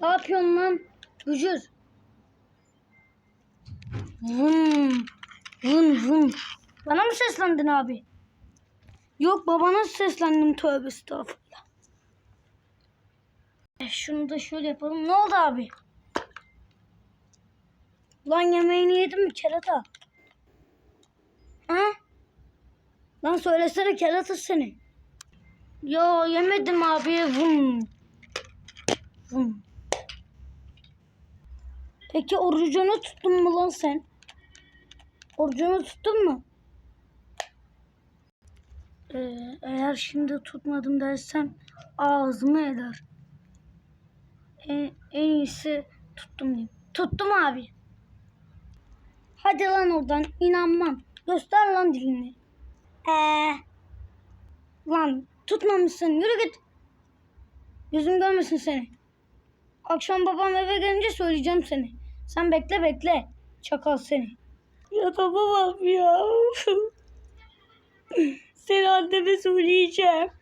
Ne yapıyorsun lan? Bücür. Vın. Vın vın. Bana mı seslendin abi? Yok babana seslendim tövbe estağfurullah. E, Şunu da şöyle yapalım. Ne oldu abi? Lan yemeğini yedin mi kerata? Ha? Lan söylesene kerata seni. Yo yemedim abi. Vum. Vum. Peki orucunu tuttun mu lan sen? Orucunu tuttun mu? Ee, eğer şimdi tutmadım dersem ağzımı eder. En, en iyisi tuttum diyeyim. Tuttum abi. Hadi lan oradan inanmam. Göster lan dilini. Ee, lan tutmamışsın yürü git. Yüzüm görmesin seni. Akşam babam eve gelince söyleyeceğim seni. Sen bekle bekle. Çakal seni. Ya tamam abi ya. seni anneme söyleyeceğim.